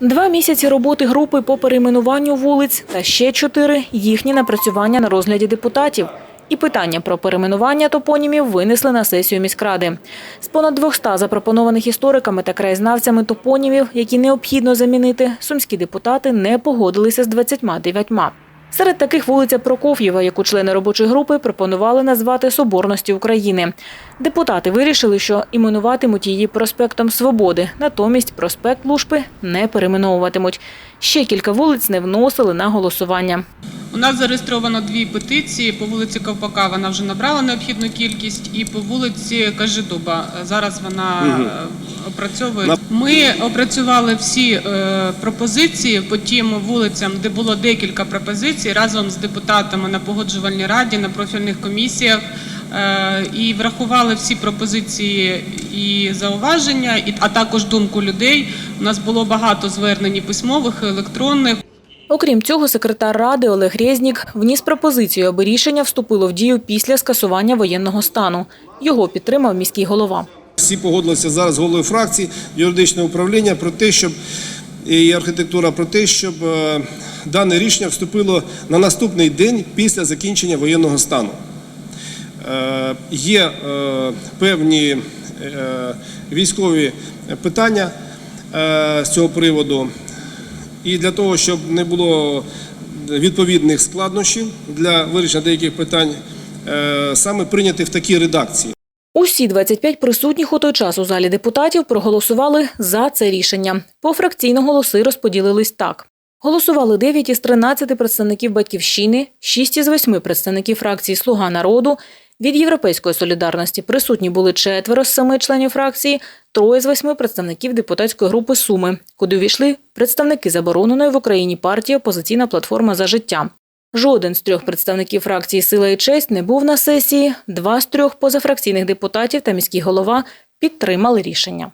Два місяці роботи групи по перейменуванню вулиць та ще чотири їхні напрацювання на розгляді депутатів. І питання про перейменування топонімів винесли на сесію міськради. З понад 200 запропонованих істориками та краєзнавцями топонімів, які необхідно замінити, сумські депутати не погодилися з 29. Серед таких вулиця Прокоф'єва, яку члени робочої групи пропонували назвати Соборності України. Депутати вирішили, що іменуватимуть її проспектом Свободи, натомість проспект Лушпи не перейменовуватимуть. Ще кілька вулиць не вносили на голосування. У нас зареєстровано дві петиції. По вулиці Ковпака вона вже набрала необхідну кількість, і по вулиці Кажедуба зараз вона е, опрацьовує. Ми опрацювали всі е, пропозиції по тим вулицям, де було декілька пропозицій разом з депутатами на погоджувальній раді, на профільних комісіях. е, І врахували всі пропозиції і зауваження, а також думку людей. У нас було багато звернень письмових, електронних. Окрім цього, секретар ради Олег Резнік вніс пропозицію, аби рішення вступило в дію після скасування воєнного стану. Його підтримав міський голова. Всі погодилися зараз з головою фракції юридичне управління про те, щоб і архітектура про те, щоб е, дане рішення вступило на наступний день після закінчення воєнного стану. Е, Є е, певні військові питання з цього приводу, і для того, щоб не було відповідних складнощів для вирішення деяких питань, е, саме прийняти в такій редакції. Усі 25 присутніх у той час у залі депутатів проголосували за це рішення. Пофракційно голоси розподілились так. Голосували 9 із 13 представників «Батьківщини», 6 із 8 представників фракції «Слуга народу», від «Європейської солідарності» присутні були четверо з семи членів фракції, троє з восьми представників депутатської групи «Суми», куди увійшли представники забороненої в Україні партії «Опозиційна платформа за життя». Жоден з трьох представників фракції Сила і честь не був на сесії. Два з трьох позафракційних депутатів та міський голова підтримали рішення.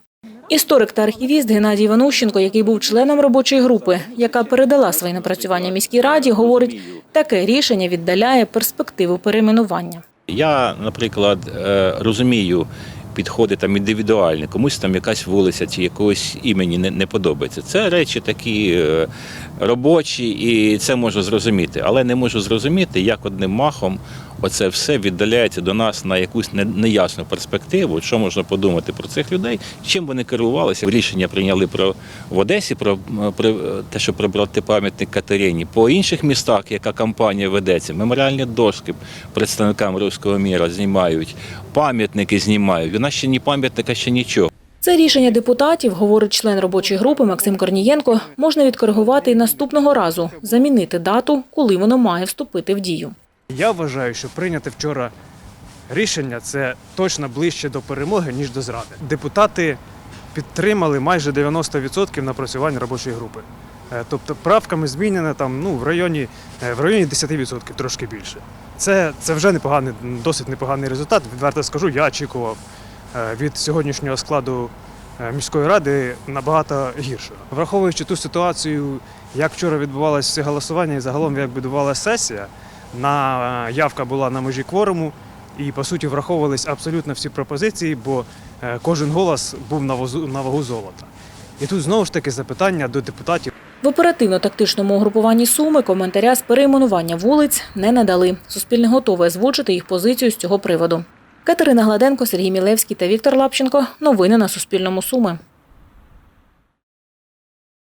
Історик та архівіст Геннадій Іванущенко, який був членом робочої групи, яка передала свої напрацювання міській раді, говорить, таке рішення віддаляє перспективу перейменування. Я, наприклад, е, розумію підходи там індивідуальні, комусь там якась вулиця чи якогось імені не, не подобається. Це речі такі е, робочі, і це можу зрозуміти. Але не можу зрозуміти, як одним махом оце все віддаляється до нас на якусь неясну перспективу. Що можна подумати про цих людей? Чим вони керувалися? Рішення прийняли про в Одесі про, про те, що прибрати пам'ятник Катерині. По інших містах, яка кампанія ведеться, меморіальні дошки представникам руського міра знімають, пам'ятники знімають. Нас ще ні пам'ятника, ще нічого. Це рішення депутатів, говорить член робочої групи Максим Корнієнко, можна відкоригувати і наступного разу, замінити дату, коли воно має вступити в дію. Я вважаю, що прийняте вчора рішення це точно ближче до перемоги, ніж до зради. Депутати підтримали майже 90% напрацювань робочої групи. Е, Тобто правками змінено там ну, в районі, е, в районі 10%, трошки більше. Це, це вже непоганий, досить непоганий результат. Відверто скажу, я очікував від сьогоднішнього складу е, міської ради набагато гіршого. Враховуючи ту ситуацію, як вчора відбувалося голосування і загалом як відбувалася сесія, на е, явка була на межі кворуму, і по суті враховувались абсолютно всі пропозиції, бо е, кожен голос був на вазу- на вагу золота. І тут знову ж таки запитання до депутатів. В оперативно-тактичному угрупуванні Суми коментаря з перейменування вулиць не надали. Суспільне готове озвучити їх позицію з цього приводу. Катерина Гладенко, Сергій Мілевський та Віктор Лапченко. Новини на Суспільному Суми.